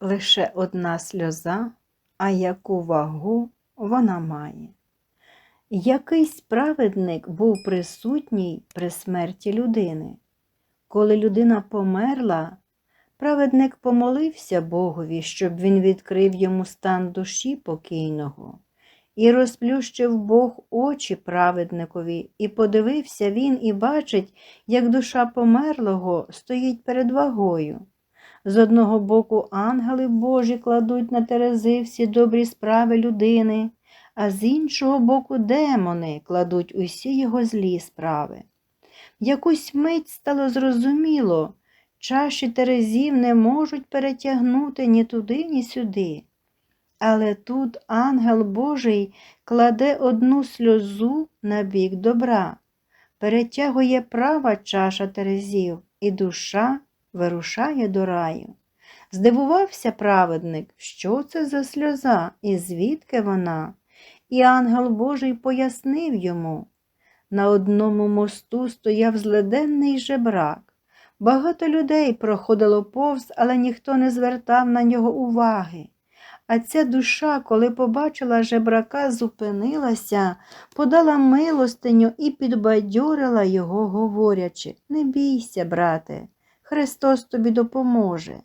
лише одна сльоза, а яку вагу вона має. Якийсь праведник був присутній при смерті людини. Коли людина померла, праведник помолився Богові, щоб він відкрив йому стан душі покійного. І розплющив Бог очі праведникові, і подивився він і бачить, як душа померлого стоїть перед вагою. З одного боку ангели Божі кладуть на терези всі добрі справи людини, а з іншого боку демони кладуть усі його злі справи. Якусь мить стало зрозуміло, чаші терезів не можуть перетягнути ні туди, ні сюди. Але тут ангел Божий кладе одну сльозу на бік добра, перетягує права чаша терезів, і душа вирушає до раю. Здивувався праведник, що це за сльоза і звідки вона? І ангел Божий пояснив йому. На одному мосту стояв зледенний жебрак. Багато людей проходило повз, але ніхто не звертав на нього уваги. А ця душа, коли побачила жебрака, зупинилася, подала милостиню і підбадьорила його, говорячи Не бійся, брате, Христос тобі допоможе.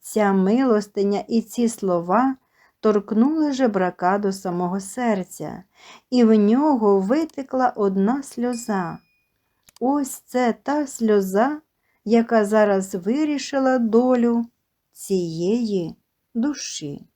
Ця милостиня і ці слова торкнули жебрака до самого серця, і в нього витекла одна сльоза. Ось це та сльоза, яка зараз вирішила долю цієї душі.